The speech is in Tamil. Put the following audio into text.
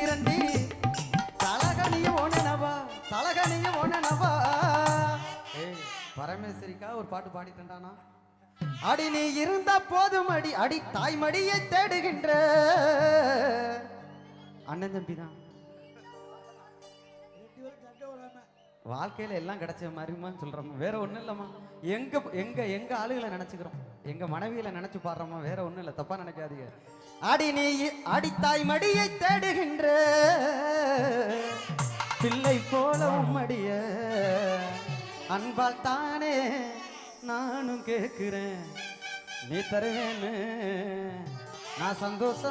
இரண்டி. தலகனிய ஓனனவா தலகனிய ஓனனவா ஏய் பரமேஸ்வரிக்கா ஒரு பாட்டு பாடிட்டேன்டானா? அடி நீ இருந்த போதும் அடி. அடி தாய்மடியை தேடுகின்ற அண்ணன் தம்பி தான் வாழ்க்கையில் எல்லாம் கிடைச்ச மாதிரிமான்னு சொல்றோம் வேற ஒன்றும் இல்லைம்மா. எங்கே எங்கே எங்கள் ஆளுகளை நினச்சிக்கிறோம். எங்கள் மனைவியில் நினச்சி பாடுறோமா வேற ஒன்றும் இல்லை. தப்பா நினைக்காதீங்க. அடி நீ அடித்தாய் மடியை தேடுகின்ற பிள்ளை போல உம்மடிய அன்பால் தானே நானும் கேட்குறேன். நீ தருவேன்னு நான் சந்தோஷம்